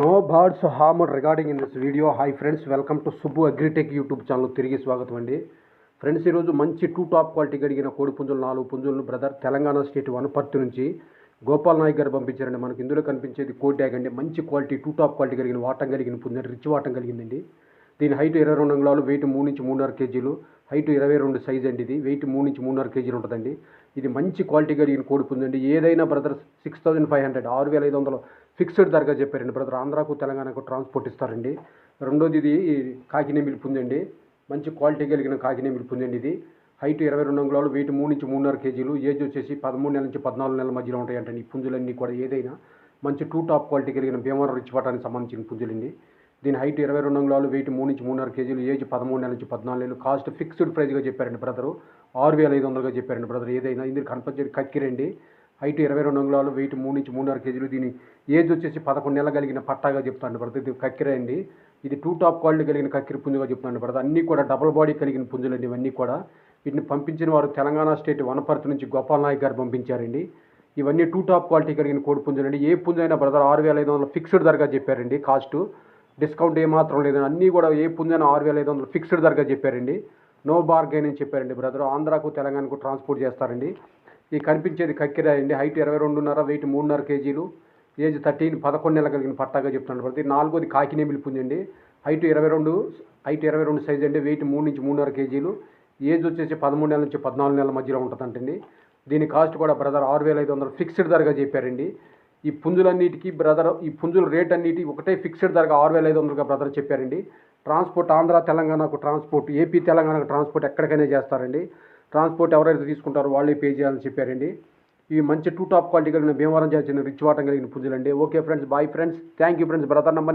No birds harm regarding in this video hi friends welcome to Subbu agritech YouTube channel తిరిగి స్వాగతం అండి. Friends ఈరోజు మంచి two top quality కడిగిన కోడి పుంజులు నాలుగు పుంజులను బ్రదర్ తెలంగాణ స్టేట్ వనపర్తి నుంచి గోపాల్ నాయక్ గారు పంపించారండి. మనకి ఇందులో కనిపించేది కోడి ట్యాగ్ అండి. మంచి క్వాలిటీ టూ టాప్ క్వాలిటీ కలిగిన వాటం కలిగిన పుంజు రిచ్ వాటం కలిగిందండి దీని హైట్ ఇరవై రెండు అంగుళాలు వెయిట్ మూడు నుంచి మూడున్నర కేజీలు. హైట్ ఇరవై రెండు సైజ్ అండి ఇది. వెయిట్ మూడు నుంచి మూడున్నర కేజీలు ఉంటుందండి. ఇది మంచి క్వాలిటీ కలిగిన కోడి పుంజండి ఏదైనా brother six thousand five hundred ఆరు వేల ఐదు వందలు ఫిక్స్డ్ ధరగా చెప్పారండి బ్రదర్ ఆంధ్రాకు తెలంగాణకు ట్రాన్స్పోర్ట్ ఇస్తారండి. రెండోది ఇది కాకినేమిలి పుంజండి మంచి క్వాలిటీ కలిగిన కాకినేమిలి పుంజండి ఇది. హైట్ ఇరవై రెండు అంగుళాలు వెయిట్ మూడు నుంచి మూడున్నర కేజీలు. ఏజ్ వచ్చేసి పదమూడు నెలల నుంచి పద్నాలుగు నెలల మధ్యలో ఉంటాయంటండి ఈ పుంజులన్నీ కూడా. ఏదైనా మంచి టూ టాప్ క్వాలిటీ కలిగిన భీమవరం రిచ్ పటానికి సంబంధించిన పుంజులండి. దీని హైట్ ఇరవై రెండు అంగుళాలు వెయిట్ మూడు నుంచి మూడున్నర కేజీలు ఏజ్ పదమూడు నెలల నుంచి పద్నాలుగు నెలలు కాస్ట్ ఫిక్స్డ్ ప్రైస్గా చెప్పారండి బ్రదరు. ఆరు వేల ఐదు వందలుగా చెప్పారండి బ్రదర్. ఏదైనా ఇందులో కనపచ్చేది కక్కిరండి. హైట్ ఇరవై రెండు అంగుళాలు వెయిట్ మూడు నుంచి మూడున్నర కేజీలు దీని ఏజ్ వచ్చేసి పదకొండు నెలలు కలిగిన పట్టాగా చెప్తాను బ్రదర్. ఇది కక్కిరే అండి ఇది టూ టాప్ క్వాలిటీ కలిగిన కక్కిరి పుంజుగా చెప్తాను బ్రదర్. అన్నీ కూడా డబుల్ బాడీ కలిగిన పుంజులండి ఇవన్నీ కూడా. వీటిని పంపించిన వారు తెలంగాణ స్టేట్ వనపర్తి నుంచి గోపాల్ నాయక్ గారు పంపించారండి. ఇవన్నీ టూ టాప్ క్వాలిటీ కలిగిన కోడి పుంజులండి. ఏ పుంజైనా బ్రదర్ ఆరు వేల ఐదు వందలు ఫిక్స్డ్ ధరగా చెప్పారండి కాస్టు. డిస్కౌంట్ ఏమాత్రం లేదు అన్నీ కూడా ఏ పుంజైనా ఆరు వేల ఐదు వందలు ఫిక్స్డ్ ధరగా చెప్పారండి. నో బార్గెన్ అని చెప్పారండి బ్రదర్. ఆంధ్రాకు తెలంగాణకు ట్రాన్స్పోర్ట్ చేస్తారండి. ఈ కనిపించేది కక్కిరా అండి హైట్ ఇరవై రెండున్నర వెయిట్ మూడున్నర కేజీలు. ఏజ్ థర్టీన్ పదకొండు నెలలు కలిగిన పట్టాగా చెప్తున్నాను ప్రతి నాలుగోది కాకినేమిలి పుంజండి. హైట్ ఇరవై రెండు హైట్ ఇరవై రెండు సైజ్ అండి. వెయిట్ మూడు నుంచి మూడున్నర కేజీలు. ఏజ్ వచ్చేసి పదమూడు నెలల నుంచి పద్నాలుగు నెలల మధ్యలో ఉంటుందంటండి. దీని కాస్ట్ కూడా బ్రదర్ ఆరు వేల ఐదు వందలు ఫిక్స్డ్ ధరగా చెప్పారండి. ఈ పుంజులన్నిటికీ బ్రదర్ ఈ పుంజుల రేట్ అన్నిటి ఒకటే ఫిక్స్డ్ ధరగా ఆరు వేల ఐదు వందలుగా బ్రదర్ చెప్పారండి. ట్రాన్స్పోర్ట్ ఆంధ్ర తెలంగాణకు ట్రాన్స్పోర్ట్ ఏపీ తెలంగాణకు ట్రాన్స్పోర్ట్ ఎక్కడికైనా చేస్తారండి. ట్రాన్స్పోర్ట్ ఎవరైతే తీసుకుంటారో వాళ్ళే పే చేయాలని చెప్పారండి. ఇవి మంచి టూ టాప్ క్వాలిటీ కలిగిన భీమవరం చేసిన రిచ్ వాటం కలిగిన పుంజులండి. Okay friends bye friends thank you friends brother number